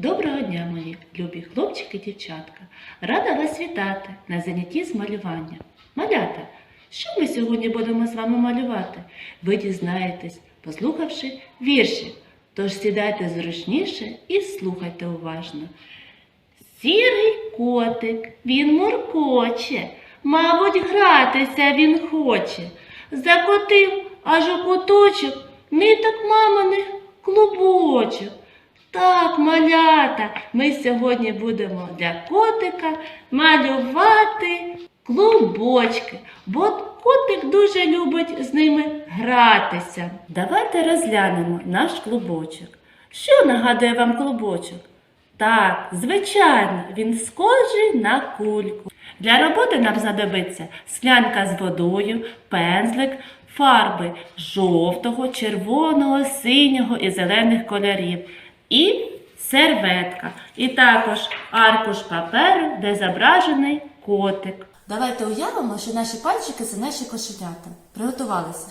Доброго дня, мої любі хлопчики і дівчатка. Рада вас вітати на занятті з малювання. Малята, що ми сьогодні будемо з вами малювати? Ви дізнаєтесь, послухавши вірші. Тож сідайте зручніше і слухайте уважно. Сірий котик, він муркоче, мабуть, гратися він хоче. Закотив аж у куточок ниток маминих клубочок. Так, малята, ми сьогодні будемо для котика малювати клубочки, бо котик дуже любить з ними гратися. Давайте розглянемо наш клубочок. Що нагадує вам клубочок? Так, звичайно, він схожий на кульку. Для роботи нам знадобиться склянка з водою, пензлик, фарби жовтого, червоного, синього і зелених кольорів. І серветка. І також аркуш паперу, де зображений котик. Давайте уявимо, що наші пальчики це наші кошенята. Приготувалися.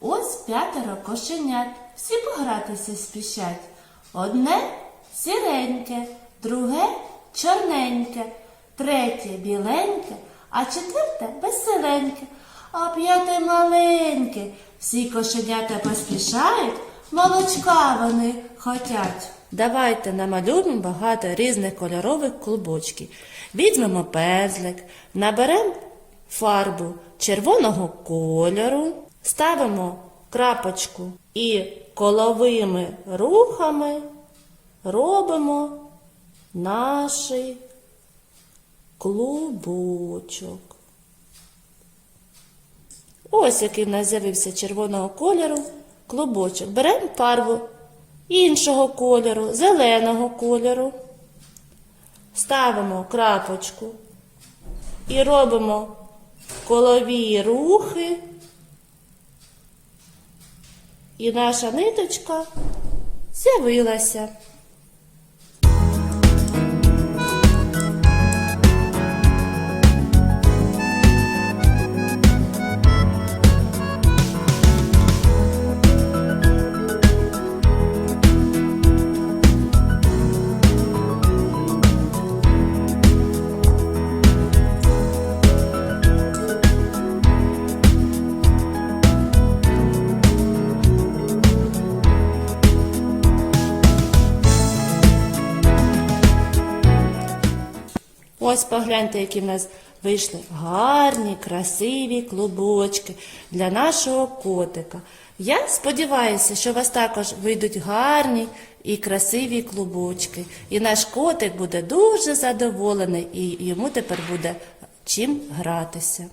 Ось п'ятеро кошенят. Всі погратися спішать. Одне сіреньке, друге чорненьке, третє біленьке, а четверте веселеньке, а п'яте маленьке. Всі кошенята поспішають, молочка вони хотять. Давайте намалюємо багато різних кольорових клубочків. Візьмемо пензлик, наберемо фарбу червоного кольору, ставимо крапочку і коловими рухами робимо наш клубочок. Ось який в нас з'явився червоного кольору клубочок. Беремо фарбу іншого кольору, зеленого кольору. Ставимо крапочку і робимо колові рухи. І наша ниточка з'явилася. Ось погляньте, які в нас вийшли гарні, красиві клубочки для нашого котика. Я сподіваюся, що у вас також вийдуть гарні і красиві клубочки. І наш котик буде дуже задоволений, і йому тепер буде чим гратися.